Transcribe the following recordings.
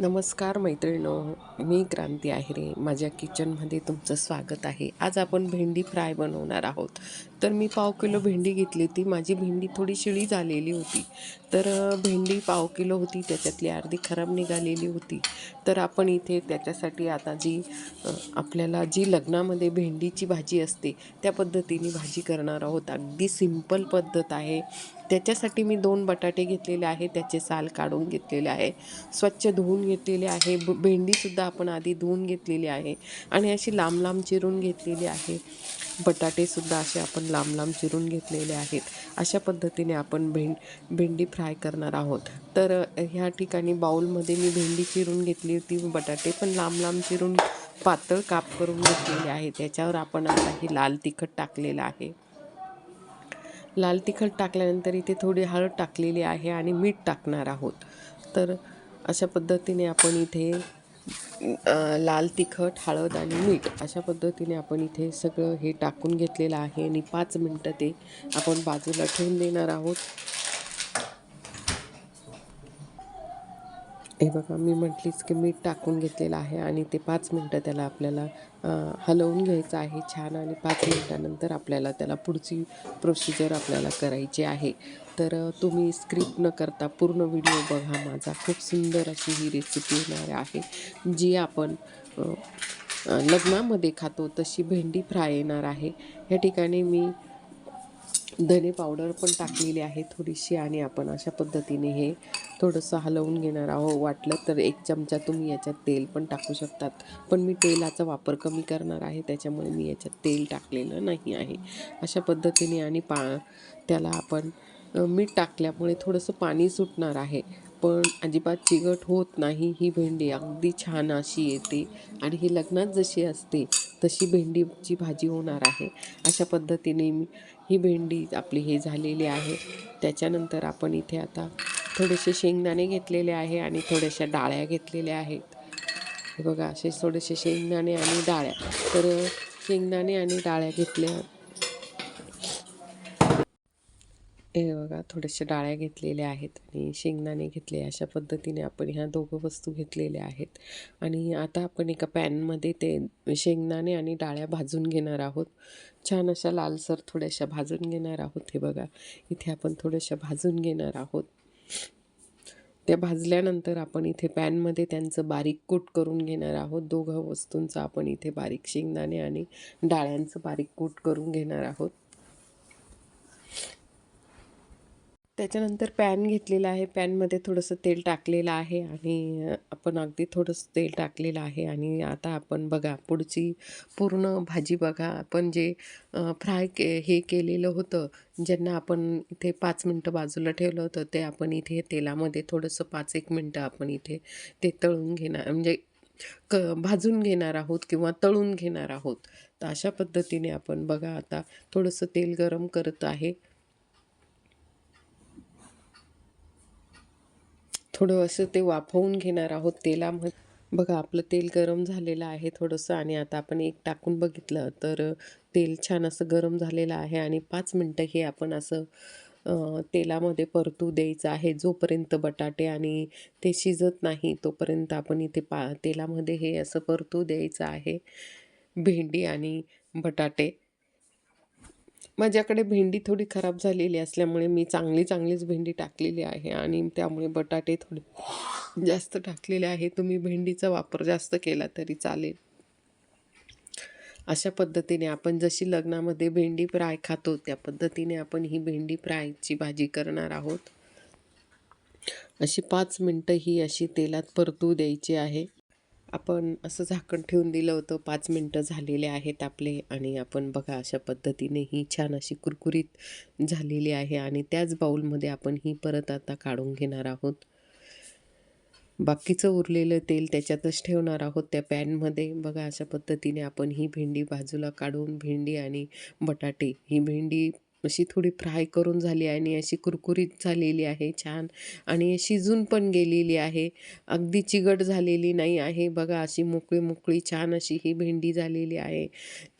नमस्कार मैत्रिणो मी क्रांती आहिरे. माझ्या किचनमध्ये तुमचं स्वागत आहे. आज आपण भेंडी फ्राय बनवणार आहोत. तर मी पाव किलो भेंडी घेतली होती. माझी भेंडी थोडी शिळी झालेली होती. तर भेंडी पाव किलो होती त्याच्यातली अर्धी खराब निघालेली होती. तर आपण इथे त्याच्यासाठी आता जी आपल्याला जी लग्नामध्ये भेंडीची भाजी असते त्या पद्धतीने भाजी करणार आहोत. अगदी सिंपल पद्धत आहे. त्याच्यासाठी मी दोन बटाटे घेतलेले आहे त्याचे साल काढून घेतलेले आहे. स्वच्छ धुवून घेतलेले आहे. भेंडीसुद्धा आपण आधी धुवून घेतलेली आहे. आणि अशी लांब लांब चिरून घेतलेली आहे. बटाटेसुद्धा असे आपण लांब लांब चिरून घेतलेले आहेत. अशा पद्धतीने आपण भेंड भेंडी फ्राय करणार आहोत. तर ह्या ठिकाणी बाऊलमध्ये मी भेंडी चिरून घेतली होती बटाटे पण लांब लांब चिरून पातळ काप करून घेतलेले आहे त्याच्यावर आपण आता हे लाल तिखट टाकलेलं आहे. लाल तिखट टाकल्यानंतर इथे थोडी हळद टाकलेली आहे आणि मीठ टाकणार आहोत. तर अशा पद्धतीने आपण इथे लाल तिखट हळद आणि मीठ अशा पद्धतीने आपण इथे सगळं हे टाकून घेतलेलं आहे आणि पाच मिनटं ते आपण बाजूला ठेवून देणार आहोत. हे बघा मी म्हटलीच की मीठ टाकून घेतलेलं आहे आणि ते पाच मिनटं त्याला आपल्याला हलवून घ्यायचं आहे छान आणि पाच मिनटानंतर आपल्याला त्याला पुढची प्रोसिजर आपल्याला करायची आहे. तर तुम्ही स्क्रिप्ट न करता पूर्ण व्हिडिओ बघा माझा. खूप सुंदर अशी ही रेसिपी येणार आहे जी आपण लग्नामध्ये खातो तशी भेंडी फ्राय येणार आहे. या ठिकाणी मी धने पावडर पण टाकलेली आहे थोडीशी आणि आपण अशा पद्धतीने हे थोडंसं हलवून घेणार आहोत. वाटलं तर एक चमचा तुम्ही याच्यात तेल पण टाकू शकतात. पण मी तेलाचा वापर कमी करणार आहे त्याच्यामुळे मी याच्यात तेल टाकलेलं नाही आहे. अशा पद्धतीने आणि पा त्याला आपण मीठ टाकल्यामुळे थोडंसं पाणी सुटणार आहे. पण अजिबात चिकट होत नाही. ही भेंडी अगदी छान अशी येते आणि ही लग्नात जशी असते तशी भेंडीची भाजी होणार आहे. अशा पद्धतीने मी ही भेंडी आपली हे झालेली आहे. त्याच्यानंतर आपण इथे आता थोडेसे शेंगदाणे घेतलेले आहे आणि थोड्याशा डाळ्या घेतलेल्या आहेत. हे बघा असे थोडेसे शेंगदाणे आणि डाळ्या. तर शेंगदाणे आणि डाळ्या घेतल्या हे बघा थोडेसे डाळ्या घेतलेल्या आहेत आणि शेंगदाणे घेतले. अशा पद्धतीने आपण ह्या दोघं वस्तू घेतलेल्या आहेत. आणि आता आपण एका पॅनमध्ये ते शेंगदाणे आणि डाळ्या भाजून घेणार आहोत. छान अशा लालसर थोड्याशा भाजून घेणार आहोत. हे बघा इथे आपण थोड्याशा भाजून घेणार आहोत. त्या भाजल्यानंतर आपण इथे पॅनमध्ये त्यांचं बारीक कूट करून घेणार आहोत. दोघं वस्तूंचं आपण इथे बारीक शेंगदाणे आणि डाळ्यांचं बारीक कूट करून घेणार आहोत. त्याच्यानंतर पॅन घेतलेला आहे. पॅनमध्ये थोडंसं तेल टाकलेलं आहे आणि आपण अगदी थोडंसं तेल टाकलेलं आहे आणि आता आपण बघा पुढची पूर्ण भाजी बघा. आपण जे फ्राय के हे केलेलं होतं ज्यांना आपण इथे पाच मिनटं बाजूला ठेवलं होतं ते आपण इथे तेलामध्ये थोडंसं पाच एक मिनटं आपण इथे ते तळून घेणार म्हणजे क भाजून घेणार आहोत किंवा तळून घेणार आहोत. तर अशा पद्धतीने आपण बघा आता थोडंसं तेल गरम करत आहे. थोडं असं ते वाफवून घेणार आहोत तेलामध्ये. बघा आपलं तेल गरम झालेलं आहे थोडंसं आणि आता आपण एक टाकून बघितलं तर तेल छान असं गरम झालेलं आहे आणि पाच मिनटं हे आपण असं तेलामध्ये परतू द्यायचं आहे जोपर्यंत बटाटे आणि ते शिजत नाही तोपर्यंत आपण इथे पा तेलामध्ये हे असं परतू द्यायचं आहे भेंडी आणि बटाटे. माझ्याकडे भेंडी थोडी खराब झालेली असल्यामुळे मी चांगली चांगलीच भेंडी टाकलेली आहे आणि त्यामुळे बटाटे थोडे जास्त टाकलेले आहे. तुम्ही भेंडीचा वापर जास्त केला तरी चालेल. अशा पद्धतीने आपण जशी लग्नामध्ये भेंडी फ्राय खातो त्या पद्धतीने आपण ही भेंडी फ्रायची भाजी करणार आहोत. अशी पाच मिनटं ही अशी तेलात परतू द्यायची आहे. आपण असं झाकण ठेवून दिलं होतं. पाच मिनटं झालेले आहेत आपले आणि आपण बघा अशा पद्धतीने ही छान अशी कुरकुरीत झालेली आहे आणि त्याच बाऊलमध्ये आपण ही परत आता काढून घेणार आहोत. बाकीचं उरलेलं तेल त्याच्यातच ठेवणार आहोत त्या पॅनमध्ये. बघा अशा पद्धतीने आपण ही भेंडी बाजूला काढून भेंडी आणि बटाटे ही भेंडी अशी थोडी फ्राय करून झाली आणि अशी कुरकुरीत झालेली आहे छान. आणि शिजून पण गेलेली आहे. अगदी चिगट झालेली नाही आहे. बघा अशी मोकळी मोकळी छान अशी ही भेंडी झालेली आहे.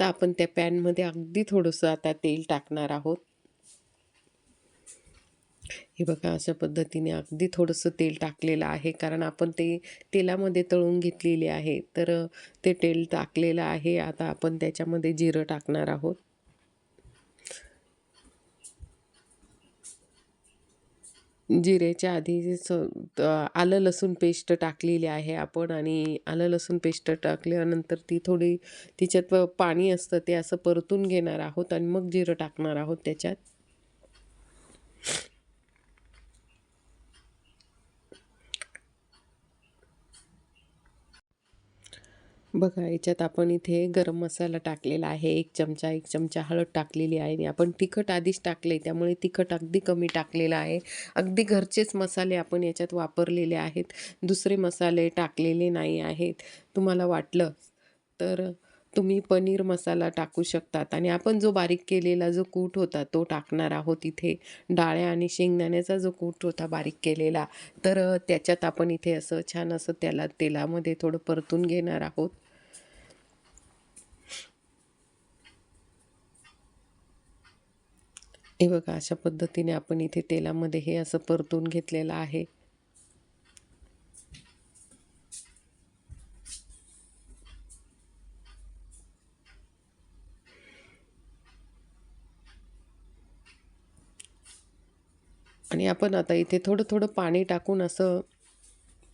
तर आपण त्या पॅनमध्ये अगदी थोडंसं आता तेल टाकणार आहोत. हे बघा अशा पद्धतीने अगदी थोडंसं तेल टाकलेलं आहे. कारण आपण ते तेलामध्ये तळून घेतलेले आहे. तर ते तेल टाकलेलं आहे. आता आपण त्याच्यामध्ये जिरं टाकणार आहोत. जिरेच्या आधी स आलं लसूण पेस्ट टाकलेली आहे आपण आणि आलं लसूण पेस्ट टाकल्यानंतर ती थोडी तिच्यात पाणी असतं ते असं परतून घेणार आहोत आणि मग जिरं टाकणार आहोत त्याच्यात. बघा याच्यात आपण इथे गरम मसाला टाकलेला आहे एक चमचा एक चमचा हळद टाकलेली आहे आणि आपण तिखट आधीच टाकले त्यामुळे तिखट अगदी कमी टाकलेलं आहे. अगदी घरचेच मसाले आपण याच्यात वापरलेले आहेत. दुसरे मसाले टाकलेले नाही आहेत. तुम्हाला वाटलं तर तुम्ही पनीर मसाला टाकू शकतात आणि आपण जो बारीक केलेला जो कूट होता तो टाकणार आहोत इथे. डाळ्या आणि शेंगदाण्याचा जो कूट होता बारीक केलेला तर त्याच्यात आपण इथे असं छान असं त्याला तेलामध्ये थोडं परतून घेणार आहोत. हे बघा अशा पद्धतीने आपण इथे तेलामध्ये हे असं परतून घेतलेलं आहे. आणि आपण आता इथे थोडं थोडं पाणी टाकून असं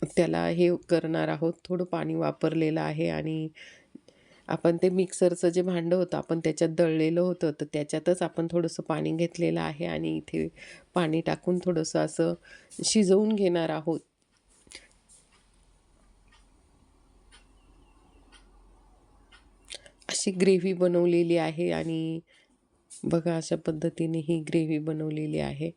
त्याला हे करणार आहोत. थोडं पाणी वापरलेलं आहे आणि आपण ते मिक्सरचं जे भांडं होतं आपण त्याच्यात दळलेलं होतं तर त्याच्यातच आपण थोडंसं पाणी घेतलेलं आहे आणि इथे पाणी टाकून थोडंसं असं शिजवून घेणार आहोत. अशी ग्रेव्ही बनवलेली आहे आणि बघा अशा पद्धतीने ही ग्रेव्ही बनवलेली आहे.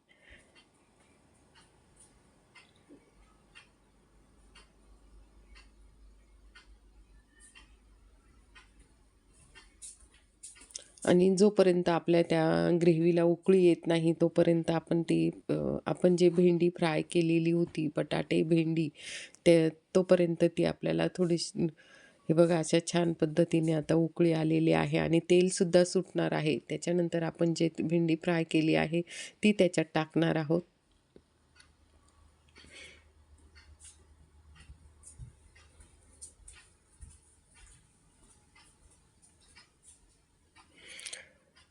आणि जोपर्यंत आपल्या त्या ग्रेव्हीला उकळी येत नाही तोपर्यंत आपण ती आपण जे भेंडी फ्राय केलेली होती बटाटे भेंडी ते तोपर्यंत ती आपल्याला थोडीशी हे बघा अशा छान पद्धतीने आता उकळी आलेली आहे आणि तेलसुद्धा सुटणार आहे. त्याच्यानंतर आपण जे भेंडी फ्राय केली आहे ती त्याच्यात टाकणार आहोत.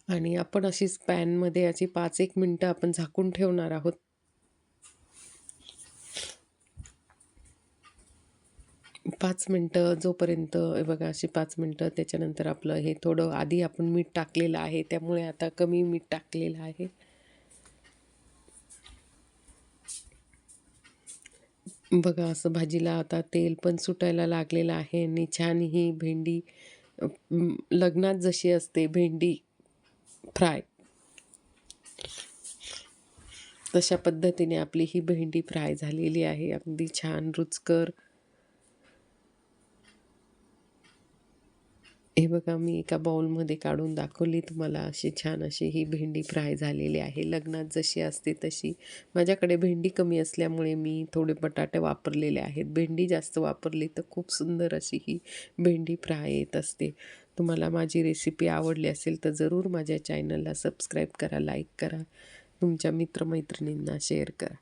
आणि आपण अशीच पॅनमध्ये अशी पाच एक मिनटं आपण झाकून ठेवणार आहोत. पाच मिनटं जोपर्यंत बघा अशी पाच मिनटं त्याच्यानंतर आपलं हे थोडं आधी आपण मीठ टाकलेलं आहे त्यामुळे आता कमी मीठ टाकलेलं आहे. बघा असं भाजीला आता तेल पण सुटायला लागलेलं आहे आणि छान ही भेंडी लग्नात जशी असते भेंडी फ्राय. तशा पद्धतीने आपली ही भेंडी फ्राय झालेली आहे. अगदी छान रुचकर हे बघा मी एका बाउलमध्ये काढून दाखवली. तुम्हाला अशी छान अशी ही भेंडी फ्राय झालेली आहे. लग्नात जशी असते तशी माझ्याकडे भेंडी कमी असल्यामुळे मी थोडे बटाटे वापरलेले आहेत. भेंडी जास्त वापरली तर खूप सुंदर अशी ही भेंडी फ्राय येत असते. तुम्हाला माझी रेसिपी आवडली असेल तर जरूर माझ्या चॅनलला सबस्क्राईब करा लाईक करा. तुमच्या मित्रमैत्रिणींना शेअर करा.